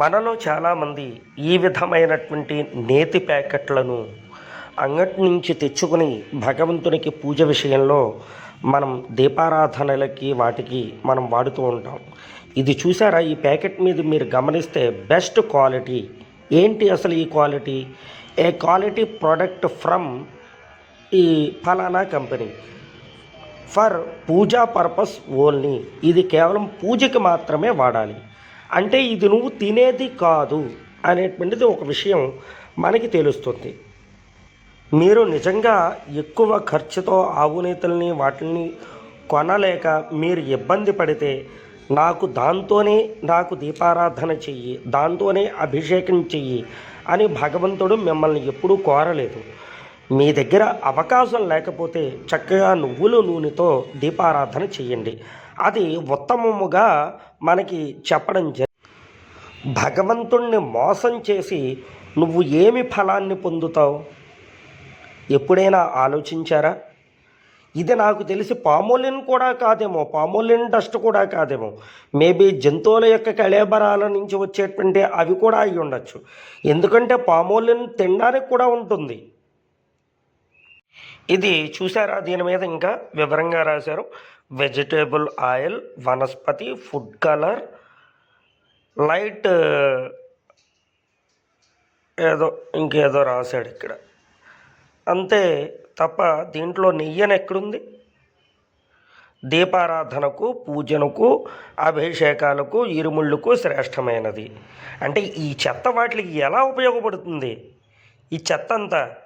మనలో చాలామంది ఈ విధమైనటువంటి నేతి ప్యాకెట్లను అంగటి నుంచి తెచ్చుకుని భగవంతునికి పూజ విషయంలో మనం దీపారాధనలకి వాటికి మనం వాడుతూ ఉంటాం. ఇది చూసారా? ఈ ప్యాకెట్ మీద మీరు గమనిస్తే బెస్ట్ క్వాలిటీ. ఏంటి అసలు ఈ క్వాలిటీ? ఏ క్వాలిటీ ప్రోడక్ట్ ఫ్రమ్ ఈ ఫలానా company. For puja purpose only. ఇది కేవలం పూజకి మాత్రమే వాడాలి. అంటే ఇది నువ్వు తినేది కాదు అనేటువంటిది ఒక విషయం మనకి తెలుస్తుంది. మీరు నిజంగా ఎక్కువ ఖర్చుతో ఆవునేతల్ని వాటిని కొనలేక మీరు ఇబ్బంది పడితే నాకు దాంతోనే నాకు దీపారాధన చెయ్యి దాంతోనే అభిషేకం చెయ్యి అని భగవంతుడు మిమ్మల్ని ఎప్పుడూ కోరలేదు. మీ దగ్గర అవకాశం లేకపోతే చక్కగా నువ్వుల నూనెతో దీపారాధన చేయండి. అది ఉత్తమముగా మనకి చెప్పడం జరి భగవంతుణ్ణి మోసం చేసి నువ్వు ఏమి ఫలాన్ని పొందుతావు? ఎప్పుడైనా ఆలోచించారా? ఇది నాకు తెలిసి పామోలిన్ కూడా కాదేమో పామోలిన్ డస్ట్ కూడా కాదేమో. మేబీ జంతువుల యొక్క కళేబరాల నుంచి వచ్చేటువంటి అవి కూడా అయి ఉండొచ్చు ఎందుకంటే పామోలిన్ తినడానికి కూడా ఉంటుంది. ఇది చూసారా దీని మీద ఇంకా వివరంగా రాశారు. Vegetable oil vanaspati food colour light ఏదో ఇంకేదో రాశాడు ఇక్కడ. అంతే తప్ప దీంట్లో నెయ్యని ఎక్కడుంది? దీపారాధనకు పూజనకు అభిషేకాలకు ఇరుముళ్ళకు శ్రేష్టమైనది. అంటే ఈ చెత్త వాటికి ఎలా ఉపయోగపడుతుంది? ఈ చెత్త అంతా